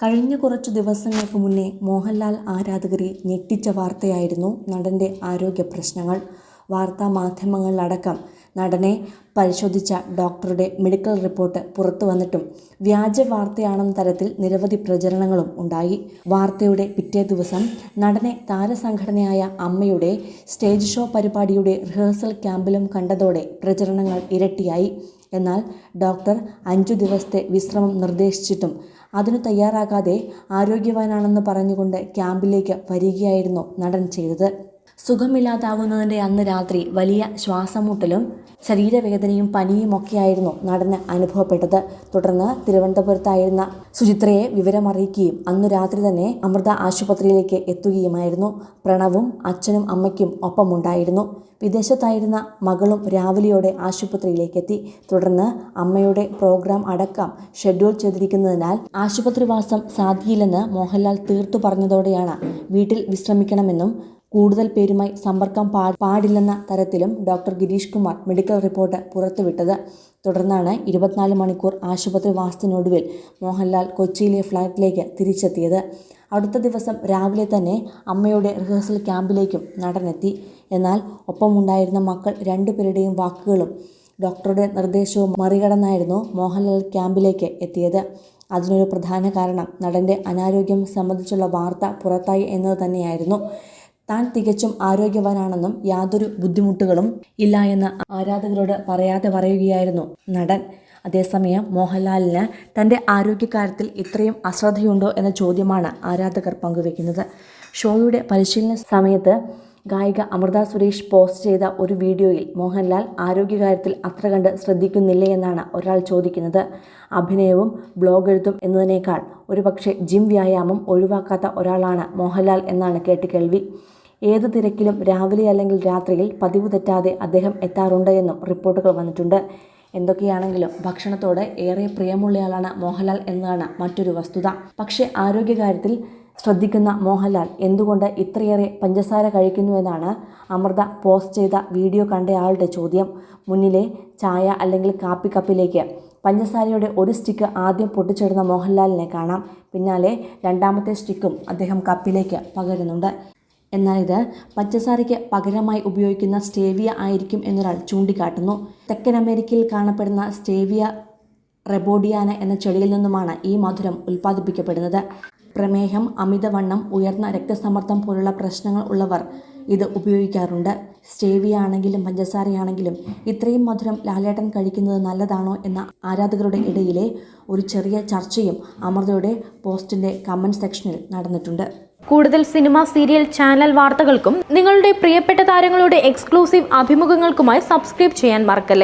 കഴിഞ്ഞ കുറച്ച് ദിവസങ്ങൾക്ക് മുന്നേ മോഹൻലാൽ ആരാധകരെ ഞെട്ടിച്ച വാർത്തയായിരുന്നു നടന്റെ ആരോഗ്യ പ്രശ്നങ്ങൾ. വാർത്താമാധ്യമങ്ങളിലടക്കം നടനെ പരിശോധിച്ച ഡോക്ടറുടെ മെഡിക്കൽ റിപ്പോർട്ട് പുറത്തു വന്നിട്ടും വ്യാജ വാർത്തയാണെന്ന തരത്തിൽ നിരവധി പ്രചരണങ്ങളും ഉണ്ടായി. വാർത്തയുടെ പിറ്റേ ദിവസം നടനെ താരസംഘടനയായ അമ്മയുടെ സ്റ്റേജ് ഷോ പരിപാടിയുടെ റിഹേഴ്സൽ ക്യാമ്പിലും കണ്ടതോടെ പ്രചരണങ്ങൾ ഇരട്ടിയായി. എന്നാൽ ഡോക്ടർ അഞ്ചു ദിവസത്തെ വിശ്രമം നിർദ്ദേശിച്ചിട്ടും അതിനു തയ്യാറാകാതെ ആരോഗ്യവാനാണെന്ന് പറഞ്ഞുകൊണ്ട് ക്യാമ്പിലേക്ക് വരികയായിരുന്നു നടൻ ചെയ്തത്. സുഖമില്ലാതാകുന്നതിന്റെ അന്ന് രാത്രി വലിയ ശ്വാസമുട്ടലും ശരീരവേദനയും പനിയുമൊക്കെയായിരുന്നു നടന് അനുഭവപ്പെട്ടത്. തുടർന്ന് തിരുവനന്തപുരത്തായിരുന്ന സുചിത്രയെ വിവരമറിയിക്കുകയും അന്ന് രാത്രി തന്നെ അമൃത ആശുപത്രിയിലേക്ക് എത്തുകയുമായിരുന്നു. പ്രണവും അച്ഛനും അമ്മയ്ക്കും ഒപ്പമുണ്ടായിരുന്നു. വിദേശത്തായിരുന്ന മകളും രാവിലെയോടെ ആശുപത്രിയിലേക്കെത്തി. തുടർന്ന് അമ്മയുടെ പ്രോഗ്രാം അടക്കം ഷെഡ്യൂൾ ചെയ്തിരിക്കുന്നതിനാൽ ആശുപത്രിവാസം സാധിക്കില്ലെന്ന് മോഹൻലാൽ തീർത്തു പറഞ്ഞതോടെയാണ് വീട്ടിൽ വിശ്രമിക്കണമെന്നും കൂടുതൽ പേരുമായി സമ്പർക്കം പാടില്ലെന്ന തരത്തിലും doctor Girish Kumar medical report പുറത്തുവിട്ടത്. തുടർന്നാണ് ഇരുപത്തിനാല് മണിക്കൂർ ആശുപത്രി വാസത്തിനൊടുവിൽ മോഹൻലാൽ കൊച്ചിയിലെ ഫ്ളാറ്റിലേക്ക് തിരിച്ചെത്തിയത്. അടുത്ത ദിവസം രാവിലെ തന്നെ അമ്മയുടെ റിഹേഴ്സൽ ക്യാമ്പിലേക്കും നടനെത്തി. എന്നാൽ ഒപ്പമുണ്ടായിരുന്ന മക്കൾ രണ്ടുപേരുടെയും വാക്കുകളും ഡോക്ടറുടെ നിർദ്ദേശവും മറികടന്നായിരുന്നു മോഹൻലാൽ ക്യാമ്പിലേക്ക് എത്തിയത്. അതിനൊരു പ്രധാന കാരണം നടന്റെ അനാരോഗ്യം സംബന്ധിച്ചുള്ള വാർത്ത പുറത്തായി എന്നത് തന്നെയായിരുന്നു. താൻ തികച്ചും ആരോഗ്യവാനാണെന്നും യാതൊരു ബുദ്ധിമുട്ടുകളും ഇല്ല എന്ന് ആരാധകരോട് പറയാതെ പറയുകയായിരുന്നു നടൻ. അതേസമയം മോഹൻലാലിന് തന്റെ ആരോഗ്യകാര്യത്തിൽ ഇത്രയും അശ്രദ്ധയുണ്ടോ എന്ന ചോദ്യമാണ് ആരാധകർ പങ്കുവെക്കുന്നത്. ഷോയുടെ പരിശീലന സമയത്ത് ഗായിക അമൃത സുരേഷ് പോസ്റ്റ് ചെയ്ത ഒരു വീഡിയോയിൽ മോഹൻലാൽ ആരോഗ്യകാര്യത്തിൽ അത്ര കണ്ട് ശ്രദ്ധിക്കുന്നില്ലേയെന്നാണ് ഒരാൾ ചോദിക്കുന്നത്. അഭിനയവും ബ്ലോഗ് എഴുത്തും എന്നതിനേക്കാൾ ഒരുപക്ഷെ ജിം വ്യായാമം ഒഴിവാക്കാത്ത ഒരാളാണ് മോഹൻലാൽ എന്നാണ് കേട്ടുകേൾവി. ഏത് തിരക്കിലും രാവിലെ അല്ലെങ്കിൽ രാത്രിയിൽ പതിവ് തെറ്റാതെ അദ്ദേഹം എത്താറുണ്ട് എന്നും റിപ്പോർട്ടുകൾ വന്നിട്ടുണ്ട്. എന്തൊക്കെയാണെങ്കിലും ഭക്ഷണത്തോട് ഏറെ പ്രിയമുള്ളയാളാണ് മോഹൻലാൽ എന്നതാണ് മറ്റൊരു വസ്തുത. പക്ഷേ ആരോഗ്യകാര്യത്തിൽ ശ്രദ്ധിക്കുന്ന മോഹൻലാൽ എന്തുകൊണ്ട് ഇത്രയേറെ പഞ്ചസാര കഴിക്കുന്നുവെന്നാണ് അമൃത പോസ്റ്റ് ചെയ്ത വീഡിയോ കണ്ടയാളുടെ ചോദ്യം. മുന്നിലെ ചായ അല്ലെങ്കിൽ കാപ്പി കപ്പിലേക്ക് പഞ്ചസാരയുടെ ഒരു സ്റ്റിക്ക് ആദ്യം പൊട്ടിച്ചിടുന്ന മോഹൻലാലിനെ കാണാം. പിന്നാലെ രണ്ടാമത്തെ സ്റ്റിക്കും അദ്ദേഹം കപ്പിലേക്ക് പകരുന്നുണ്ട്. എന്നാൽ ഇത് പച്ചസാരയ്ക്ക് പകരമായി ഉപയോഗിക്കുന്ന സ്റ്റേവിയ ആയിരിക്കും എന്നൊരാൾ ചൂണ്ടിക്കാട്ടുന്നു. തെക്കൻ അമേരിക്കയിൽ കാണപ്പെടുന്ന സ്റ്റേവിയ റെബോഡിയാന എന്ന ചെടിയിൽ നിന്നുമാണ് ഈ മധുരം ഉൽപ്പാദിപ്പിക്കപ്പെടുന്നത്. പ്രമേഹം, അമിതവണ്ണം, ഉയർന്ന രക്തസമ്മർദ്ദം പോലുള്ള പ്രശ്നങ്ങൾ ഉള്ളവർ ഇത് ഉപയോഗിക്കാറുണ്ട്. സ്റ്റേവിയാണെങ്കിലും പഞ്ചസാരയാണെങ്കിലും ഇത്രയും മധുരം ലാലേട്ടൻ കഴിക്കുന്നത് നല്ലതാണോ എന്ന ആരാധകരുടെ ഇടയിലെ ഒരു ചെറിയ ചർച്ചയും അമൃതയുടെ പോസ്റ്റിന്റെ കമന്റ് സെക്ഷനിൽ നടന്നിട്ടുണ്ട്. കൂടുതൽ സിനിമ, സീരിയൽ, ചാനൽ വാർത്തകൾക്കും നിങ്ങളുടെ പ്രിയപ്പെട്ട താരങ്ങളുടെ എക്സ്ക്ലൂസീവ് അഭിമുഖങ്ങൾക്കുമായി സബ്സ്ക്രൈബ് ചെയ്യാൻ മറക്കല്ലേ.